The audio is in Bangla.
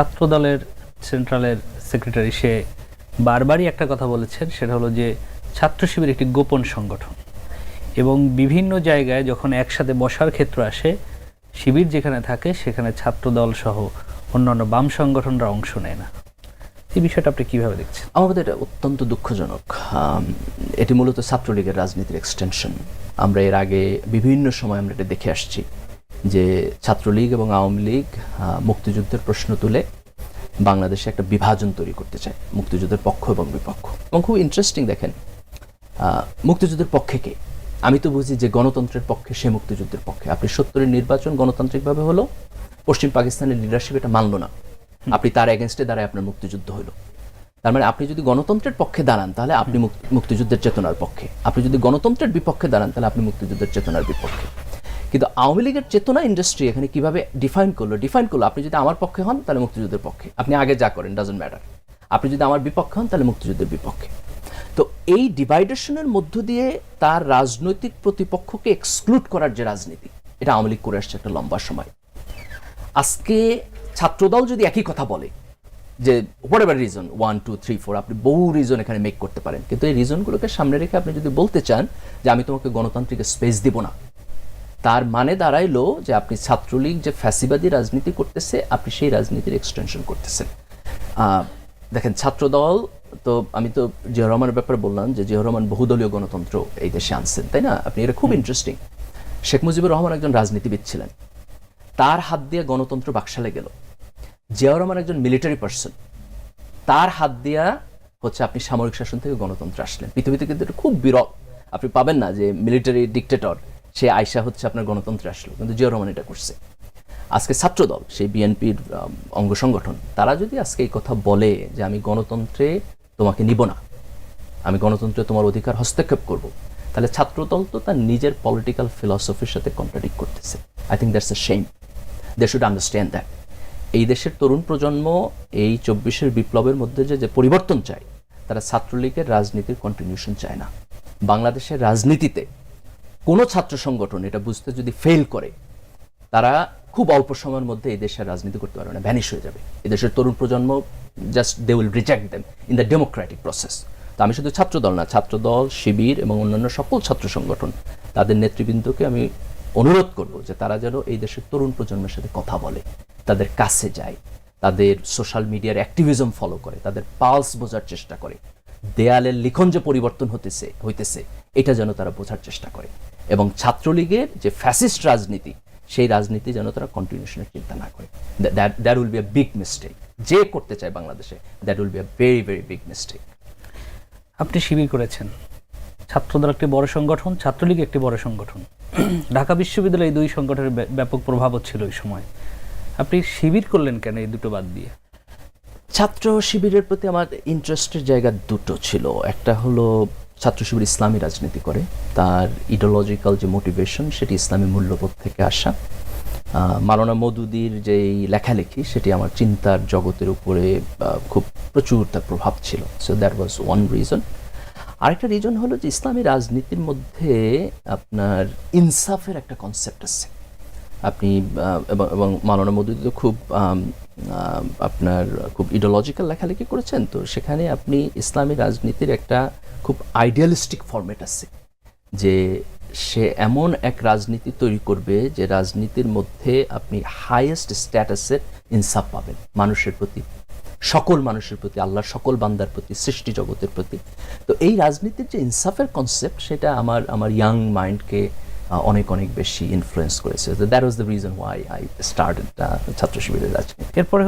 ছাত্র দলের সেন্ট্রালের সেক্রেটারি, সে বারবারই একটা কথা বলেছেন, সেটা হলো যে ছাত্র শিবির একটি গোপন সংগঠন এবং বিভিন্ন জায়গায় যখন একসাথে বসার ক্ষেত্র আসে, শিবির যেখানে থাকে সেখানে ছাত্র দল সহ অন্যান্য বাম সংগঠনরা অংশ নেয় না। এই বিষয়টা আপনি কীভাবে দেখছেন? আমার এটা অত্যন্ত দুঃখজনক। এটি মূলত ছাত্রলীগের রাজনীতির এক্সটেনশন আমরা এর আগে বিভিন্ন সময় আমরা এটা দেখে আসছি। যে ছাত্রলীগ এবং আওয়ামী লীগ মুক্তিযুদ্ধের প্রশ্ন তুলে বাংলাদেশে একটা বিভাজন তৈরি করতে চায় মুক্তিযুদ্ধের পক্ষ এবং বিপক্ষ। এবং খুব ইন্টারেস্টিং দেখেন মুক্তিযুদ্ধের পক্ষে কে? আমি তো বুঝি যে গণতন্ত্রের পক্ষে সে মুক্তিযুদ্ধের পক্ষে। আপনি সত্তরের নির্বাচন গণতান্ত্রিকভাবে হলো পশ্চিম পাকিস্তানের লিডারশিপ এটা মানলো না। আপনি তার এগেনস্টে দাঁড়ায় আপনার মুক্তিযুদ্ধ হলো। তার মানে আপনি যদি গণতন্ত্রের পক্ষে দাঁড়ান তাহলে আপনি মুক্ত- মুক্তিযুদ্ধের চেতনার পক্ষে। আপনি যদি গণতন্ত্রের বিপক্ষে দাঁড়ান তাহলে আপনি মুক্তিযুদ্ধের চেতনার বিপক্ষে। কিন্তু আওয়ামী লীগের চেতনা ইন্ডাস্ট্রি এখানে কীভাবে ডিফাইন করল? ডিফাইন করল, আপনি যদি আমার পক্ষে হন, তাহলে মুক্তিযুদ্ধের পক্ষে। আপনি আগে যা করেন ডাজন্ট ম্যাটার আপনি যদি আমার বিপক্ষে হন, তাহলে মুক্তিযুদ্ধের বিপক্ষে। তো এই ডিভাইডেশনের মধ্য দিয়ে তার রাজনৈতিক প্রতিপক্ষকে এক্সক্লুড করার যে রাজনীতি, এটা আওয়ামী লীগ করে আসছে একটা লম্বা সময়। আজকে ছাত্রদল যদি একই কথা বলে, যে whatever reason one two three four আপনি বহু রিজন এখানে মেক করতে পারেন। কিন্তু এই রিজনগুলোকে সামনে রেখে আপনি যদি বলতে চান যে আমি তোমাকে গণতান্ত্রিক স্পেস দিব না তার মানে দাঁড়াইলো যে আপনি ছাত্রলীগ যে ফ্যাসিবাদী রাজনীতি করতেছে আপনি সেই রাজনীতির এক্সটেনশন করতেছেন। দেখেন ছাত্রদল তো আমি তো জিয়া রহমানের ব্যাপারে বললাম যে জিয়া রহমান বহুদলীয় গণতন্ত্র এই দেশে আনছেন তাই না? আপনি এটা খুব ইন্টারেস্টিং শেখ মুজিবুর রহমান একজন রাজনীতিবিদ ছিলেন। তার হাত দিয়ে গণতন্ত্র বাকশালে গেল। জিয়াউর রহমান একজন মিলিটারি পার্সন তার হাত দিয়া হচ্ছে আপনি সামরিক শাসন থেকে গণতন্ত্র আসলেন। পৃথিবীতে কিন্তু এটা খুব বিরল। আপনি পাবেন না যে মিলিটারি ডিকটেটর সে আয়সা হচ্ছে আপনার গণতন্ত্রে আসলো, কিন্তু জিয়াউর রহমান এটা করছে। আজকে ছাত্রদল, সেই বিএনপির অঙ্গ সংগঠন, তারা যদি আজকে এই কথা বলে যে আমি গণতন্ত্রে তোমাকে নিব না, আমি গণতন্ত্রে তোমার অধিকার হস্তক্ষেপ করব, তাহলে ছাত্রদল তো তার নিজের পলিটিক্যাল ফিলসফির সাথে কন্ট্রাডিক্ট করতেছে। I think that's a shame they should understand that এই দেশের তরুণ প্রজন্ম এই চব্বিশের বিপ্লবের মধ্যে যে যে পরিবর্তন চায়, তারা ছাত্রলীগের রাজনীতির কন্টিনিউশন চায় না। বাংলাদেশের রাজনীতিতে কোনো ছাত্র সংগঠন এটা বুঝতে যদি ফেল করে, তারা খুব অল্প সময়ের মধ্যে এই দেশের রাজনীতি করতে পারবে না ভ্যানিশ হয়ে যাবে। এদেশের তরুণ প্রজন্ম just they will reject them in the democratic process তো আমি শুধু ছাত্রদল না, ছাত্রদল, শিবির এবং অন্যান্য সকল ছাত্র সংগঠন, তাদের নেতৃবৃন্দকে আমি অনুরোধ করব যে তারা যেন এই দেশের তরুণ প্রজন্মের সাথে কথা বলে, তাদের কাছে যায়, তাদের সোশ্যাল মিডিয়ার অ্যাক্টিভিজম ফলো করে, তাদের পালস বোঝার চেষ্টা করে, দেয়ালের লিখন যে পরিবর্তন হতেছে, হইতেছে, এটা যেন তারা বোঝার চেষ্টা করে। এবং ছাত্রলীগের যে ফ্যাসিস্ট রাজনীতি সেই রাজনীতি যেন তারা কন্টিনিউশনের চিন্তা না করে। That will be a big mistake যে করতে চায় বাংলাদেশে that will be a very very big mistake আপনি শিবির করেছেন। ছাত্রদল একটি বড় সংগঠন ছাত্রলীগ একটি বড় সংগঠন। ঢাকা বিশ্ববিদ্যালয়ে এই দুই সংগঠনের ব্য- ব্যাপক প্রভাবও ছিল ওই সময়। আপনি শিবির করলেন কেন এই দুটো বাদ দিয়ে? ছাত্র শিবিরের প্রতি আমার ইন্টারেস্টের জায়গা দুটো ছিল। একটা হলো ছাত্র শিবির ইসলামী রাজনীতি করে। তার ইডিওলজিক্যাল যে মোটিভেশন সেটি ইসলামী মূল্যবোধ থেকে আসা। আহ, মাওলানা মদুদির যে লেখালেখি সেটি আমার চিন্তার জগতের উপরে খুব প্রচুর তার প্রভাব ছিল। So that was one reason আরেকটা রিজন হলো যে ইসলামী রাজনীতির মধ্যে আপনার ইনসাফের একটা কনসেপ্ট আছে। আপনি এবং মাওলানা মদুদি তো খুব আপনার খুব ইডিওলজিক্যাল লেখালেখি করেছেন, তো সেখানে আপনি ইসলামী রাজনীতির একটা খুব আইডিয়ালিস্টিক ফরম্যাট আছে, যে সে এমন এক রাজনীতি তৈরি করবে যে রাজনীতির মধ্যে আপনি হাইয়েস্ট স্ট্যাটাসের ইনসাফ পাবেন মানুষের প্রতি, সকল মানুষের প্রতি, আল্লাহর সকল বান্দার প্রতি, সৃষ্টি জগতের প্রতি। তো এই রাজনীতির যে ইনসাফের কনসেপ্ট সেটা আমার আমার ইয়াং মাইন্ডকে অনেক অনেক বেশি ইনফ্লুয়েন্স করেছে। That was the reason why I started ছাত্র শিবিরের রাজনীতি এরপরে